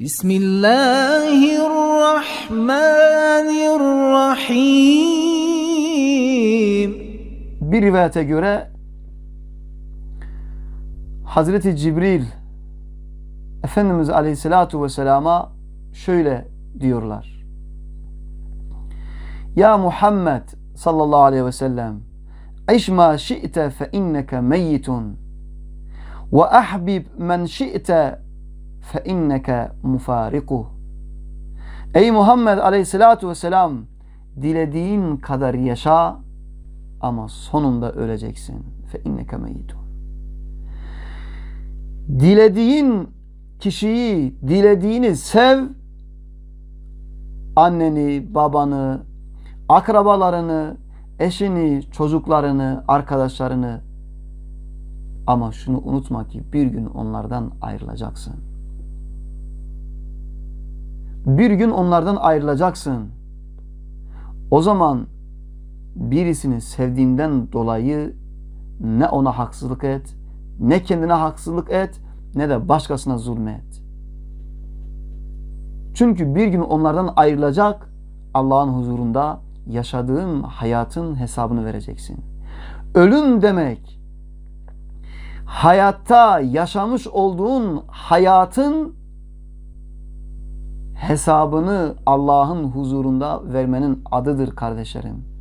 Bismillahirrahmanirrahim. Bir rivayete göre Hazreti Cibril Efendimiz Aleyhisselatu Vesselam'a şöyle diyorlar. Ya Muhammed sallallahu aleyhi ve sellem İş ma şi'te fe inneke meyyitun ve ahbib men şi'te fe inneke mufarikuh Ey Muhammed Aleyhisselatu Vesselam dilediğin kadar yaşa ama sonunda öleceksin. Fe inneke meyyitun. Dilediğin kişiyi, dilediğini sev. Anneni, babanı, akrabalarını, eşini, çocuklarını, arkadaşlarını. Ama şunu unutma ki bir gün onlardan ayrılacaksın. Bir gün onlardan ayrılacaksın. O zaman birisini sevdiğinden dolayı ne ona haksızlık et, ne kendine haksızlık et, ne de başkasına zulmet. Çünkü bir gün onlardan ayrılacak, Allah'ın huzurunda yaşadığın hayatın hesabını vereceksin. Ölüm demek, hayatta yaşamış olduğun hayatın hesabını Allah'ın huzurunda vermenin adıdır kardeşlerim.